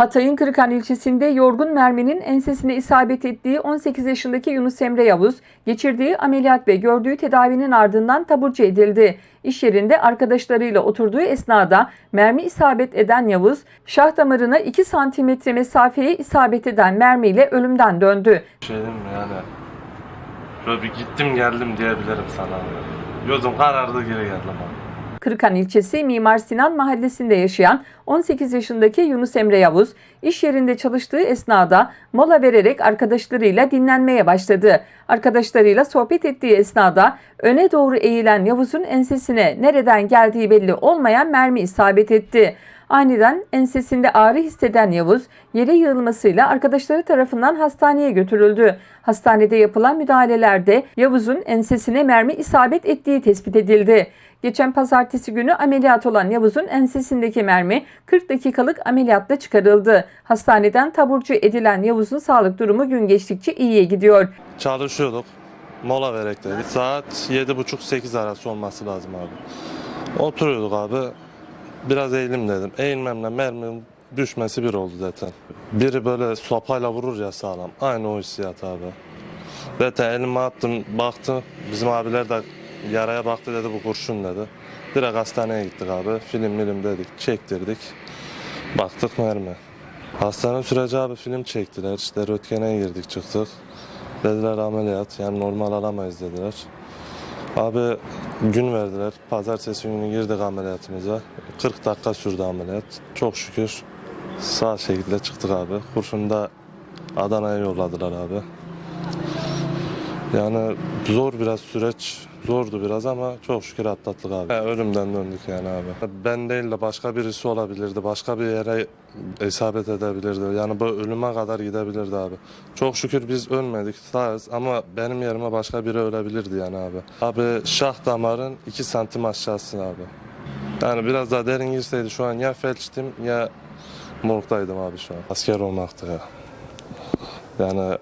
Hatay'ın Kırıkan ilçesinde yorgun merminin ensesine isabet ettiği 18 yaşındaki Yunus Emre Yavuz, geçirdiği ameliyat ve gördüğü tedavinin ardından taburcu edildi. İş yerinde arkadaşlarıyla oturduğu esnada mermi isabet eden Yavuz, şah damarına 2 santimetre mesafeye isabet eden mermiyle ölümden döndü. şey mi yani böyle bir gittim geldim diyebilirim sana. Gözüm karardı geri geldim abi. Kırıkan ilçesi Mimar Sinan mahallesinde yaşayan 18 yaşındaki Yunus Emre Yavuz, iş yerinde çalıştığı esnada mola vererek arkadaşlarıyla dinlenmeye başladı. Arkadaşlarıyla sohbet ettiği esnada öne doğru eğilen Yavuz'un ensesine nereden geldiği belli olmayan mermi isabet etti. Aniden ensesinde ağrı hisseden Yavuz, yere yığılmasıyla arkadaşları tarafından hastaneye götürüldü. Hastanede yapılan müdahalelerde Yavuz'un ensesine mermi isabet ettiği tespit edildi. Geçen pazartesi günü ameliyat olan Yavuz'un ensesindeki mermi 40 dakikalık ameliyatla çıkarıldı. Hastaneden taburcu edilen Yavuz'un sağlık durumu gün geçtikçe iyiye gidiyor. Çalışıyorduk. Mola verek dedik. Saat 7.30-8 arası olması lazım abi. Oturuyorduk abi. Biraz eğilim dedim. Eğilmemle merminin düşmesi bir oldu zaten. Biri böyle sopayla vurur ya sağlam. Aynı o hissiyat abi. Zaten elime attım baktı. Bizim abiler de yaraya baktı dedi bu kurşun dedi. Direkt hastaneye gittik abi. Film milim dedik. Çektirdik. Baktık mermi. Hastane süreci abi film çektiler. İşte röntgene girdik çıktık. Dediler ameliyat yani normal alamayız dediler. Abi gün verdiler. Pazartesi günü girdik ameliyatımıza. 40 dakika sürdü ameliyat. Çok şükür sağ şekilde çıktık abi. Kurşunu da Adana'ya yolladılar abi. Yani zor biraz süreç zordu biraz ama çok şükür atlattık abi. Ha, ölümden döndük yani abi. Ben değil de başka birisi olabilirdi. Başka bir yere isabet edebilirdi. Yani bu ölüme kadar gidebilirdi abi. Çok şükür biz ölmedik sağız ama benim yerime başka biri ölebilirdi yani abi. Abi şah damarın 2 santim aşağısı abi. Yani biraz daha derin girseydi şu an ya felçtim ya morgdaydım abi şu an. Asker olmaktı ya. Yani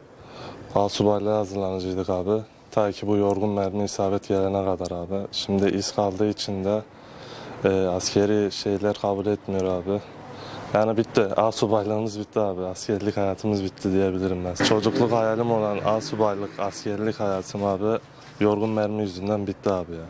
Asubaylığa hazırlanıcıydık abi. Ta ki bu yorgun mermi isabet gelene kadar abi. Şimdi iz kaldığı için de e, askeri şeyler kabul etmiyor abi. Yani bitti. Asubaylığımız bitti abi. Askerlik hayatımız bitti diyebilirim ben. Çocukluk hayalim olan asubaylık, askerlik hayatım abi yorgun mermi yüzünden bitti abi ya.